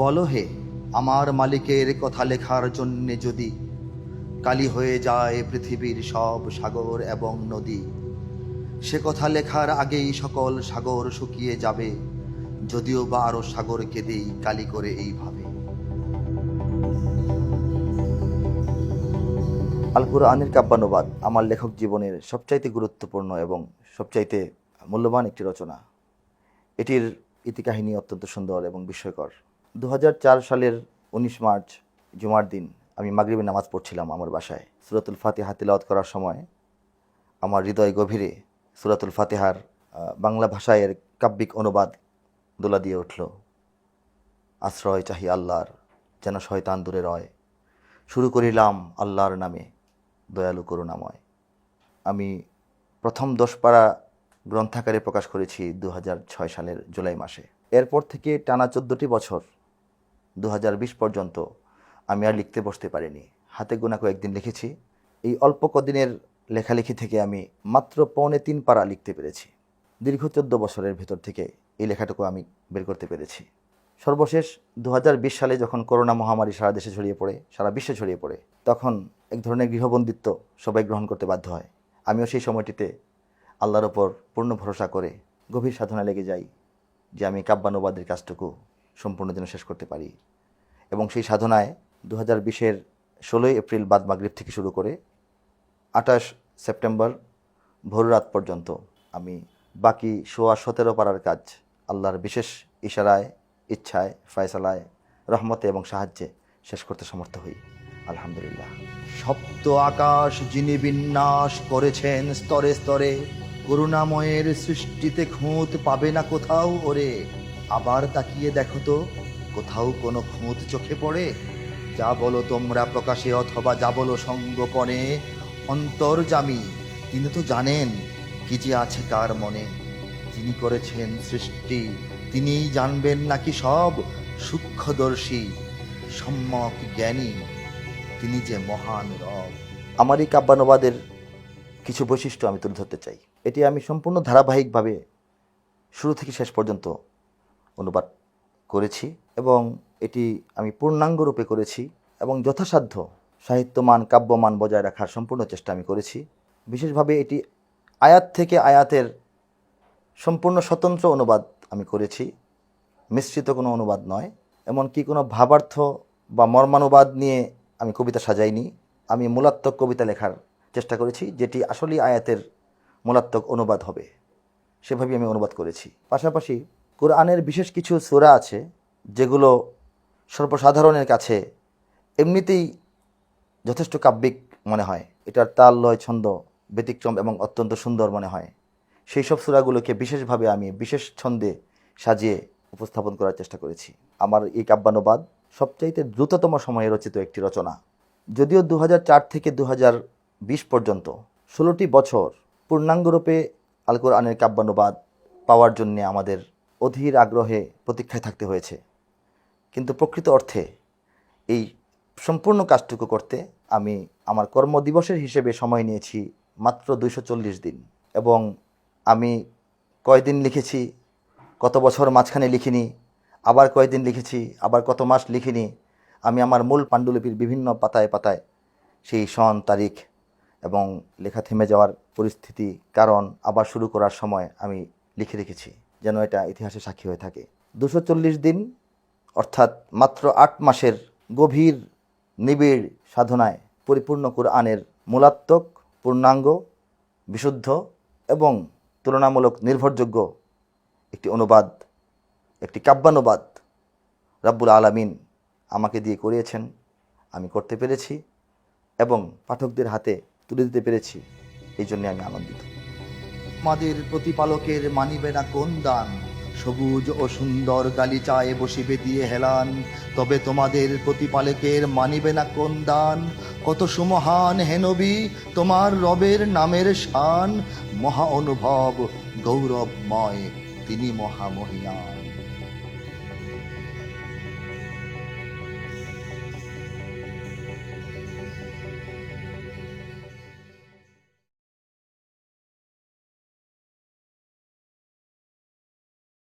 বলো হে, আমার মালিকের কথা লেখার জন্যে যদি কালি হয়ে যায় পৃথিবীর সব সাগর এবং নদী, সে কথা লেখার আগেই সকল সাগর শুকিয়ে যাবে, যদিও বা আরও সাগর কেঁদেই কালি করে এইভাবে। আল কুরআনের কাব্যানুবাদ আমার লেখক জীবনের সবচাইতে গুরুত্বপূর্ণ এবং সবচাইতে মূল্যবান একটি রচনা। এটির ইতিকাহিনী অত্যন্ত সুন্দর এবং বিস্ময়কর। দু হাজার চার সালের উনিশ মার্চ, জুমার দিন আমি মাগরিবের নামাজ পড়ছিলাম আমার বাসায়। সুরাতুল ফাতিহা তিলাওয়াত করার সময় আমার হৃদয় গভীরে সুরাতুল ফাতিহার বাংলা ভাষায় এর কাব্যিক অনুবাদ দোলা দিয়ে উঠল। আশ্রয় চাহি আল্লাহর, যেন শয়তান দূরে রয়। শুরু করিলাম আল্লাহর নামে দয়ালু করুণাময়। আমি প্রথম দশপাড়া গ্রন্থাকারে প্রকাশ করেছি দু সালের জুলাই মাসে। এরপর থেকে টানা চোদ্দোটি বছর দু হাজার বিশ পর্যন্ত আমি আর লিখতে বসতে পারিনি। হাতে গোনা কয়েকদিন লিখেছি। এই অল্প কদিনের লেখালেখি থেকে আমি মাত্র পৌনে তিন পারা লিখতে পেরেছি। দীর্ঘ চোদ্দ বছরের ভেতর থেকে এই লেখাটুকু আমি বের করতে পেরেছি। সর্বশেষ দু হাজার বিশ সালে যখন করোনা মহামারী সারা দেশে ছড়িয়ে পড়ে, সারা বিশ্বে ছড়িয়ে পড়ে, তখন এক ধরনের গৃহবন্দিত্ব সবাই গ্রহণ করতে বাধ্য হয়। আমিও সেই সময়টিতে আল্লাহর ওপর পূর্ণ ভরসা করে গভীর সাধনা লেগে যাই যে আমি কাব্যানুবাদের কাজটুকু সম্পূর্ণ যেন শেষ করতে পারি। এবং সেই সাধনায় দু হাজার বিশের ষোলোই এপ্রিল বাদ মাগরিব থেকে শুরু করে আঠাশ সেপ্টেম্বর ভোর রাত পর্যন্ত আমি বাকি সোয়া সতেরো পাড়ার কাজ আল্লাহর বিশেষ ইশারায়, ইচ্ছায়, ফয়সালায়, রহমতে এবং সাহায্যে শেষ করতে সমর্থ হই। আলহামদুলিল্লাহ। সপ্ত আকাশ যিনি বিন্যাস করেছেন স্তরে স্তরে, করুণাময়ের সৃষ্টিতে খুঁত পাবে না কোথাও ওরে। আবার তাকিয়ে দেখো তো কোথাও কোনো খুঁত চোখে পড়ে? যা বলো তোমরা প্রকাশে অথবা যা বলো সঙ্গোপনে? অন্তর্জামী তিনি তো জানেন কি যে আছে কার মনে। তিনি করেছেন সৃষ্টি, তিনিই জানবেন নাকি সব সূক্ষ্মদর্শী, সম্যক জ্ঞানী। তিনি যে মহান রব। আমার এই কাব্যানুবাদের কিছু বৈশিষ্ট্য আমি তুলে ধরতে চাই। এটি আমি সম্পূর্ণ ধারাবাহিকভাবে শুরু থেকে শেষ পর্যন্ত অনুবাদ করেছি এবং এটি আমি পূর্ণাঙ্গ রূপে করেছি এবং যথাসাধ্য সাহিত্যমান, কাব্যমান বজায় রাখার সম্পূর্ণ চেষ্টা আমি করেছি। বিশেষভাবে এটি আয়াত থেকে আয়াতের সম্পূর্ণ স্বতন্ত্র অনুবাদ আমি করেছি। মিশ্রিত কোনো অনুবাদ নয়। এমনকি কোনো ভাবার্থ বা মর্মানুবাদ নিয়ে আমি কবিতা সাজাইনি। আমি মূলাত্মক কবিতা লেখার চেষ্টা করেছি, যেটি আসলেই আয়াতের মূলাত্মক অনুবাদ হবে। সেভাবেই আমি অনুবাদ করেছি। পাশাপাশি কোরআনের বিশেষ কিছু সূরা আছে, যেগুলো সর্বসাধারণের কাছে এমনিতেই যথেষ্ট কাব্যিক মনে হয়। এটার তাল, লয়, ছন্দ ব্যতিক্রম এবং অত্যন্ত সুন্দর মনে হয়। সেই সব সূরাগুলোকে বিশেষভাবে আমি বিশেষ ছন্দে সাজিয়ে উপস্থাপন করার চেষ্টা করেছি। আমার এই কাব্যানুবাদ সবচাইতে দ্রুততম সময়ে রচিত একটি রচনা। যদিও দু হাজার চার থেকে দু হাজার বিশ পর্যন্ত ষোলোটি বছর পূর্ণাঙ্গরূপে আল কোরআনের কাব্যানুবাদ পাওয়ার জন্যে আমাদের অধীর আগ্রহে প্রতীক্ষায় থাকতে হয়েছে। কিন্তু প্রকৃত অর্থে এই সম্পূর্ণ কাজটুকু করতে আমি আমার কর্মদিবসের হিসেবে সময় নিয়েছি মাত্র দুইশো চল্লিশ দিন। এবং আমি কয়দিন লিখেছি, কত বছর মাঝখানে লিখিনি, আবার কয়দিন লিখেছি, আবার কত মাস লিখিনি, আমি আমার মূল পাণ্ডুলিপির বিভিন্ন পাতায় পাতায় সেই সন, তারিখ এবং লেখা থেমে যাওয়ার পরিস্থিতি, কারণ আবার শুরু করার সময় আমি লিখে রেখেছি। যেন এটা ইতিহাসে সাক্ষী হয়ে থাকে। দুশো দিন, অর্থাৎ মাত্র আট মাসের গভীর নিবিড় সাধনায় পরিপূর্ণ কোরআনের মূলাত্মক, পূর্ণাঙ্গ, বিশুদ্ধ এবং তুলনামূলক নির্ভরযোগ্য একটি অনুবাদ, একটি কাব্যানুবাদ রাব্বুল আলামিন আমাকে দিয়ে করিয়েছেন। আমি করতে পেরেছি এবং পাঠকদের হাতে তুলে দিতে পেরেছি। এই জন্যে আমি আনন্দিত। আমাদের প্রতিপালকের মানিবে না কোন দান? সবুজ ও সুন্দর গালিচায় বসিবে দিয়ে হেলান, তবে তোমাদের প্রতিপালকের মানিবে না কোন দান? কত সুমহান হেনবি তোমার রবের নামের শান। মহা অনুভব গৌরবময়, তিনি মহামহিয়ান।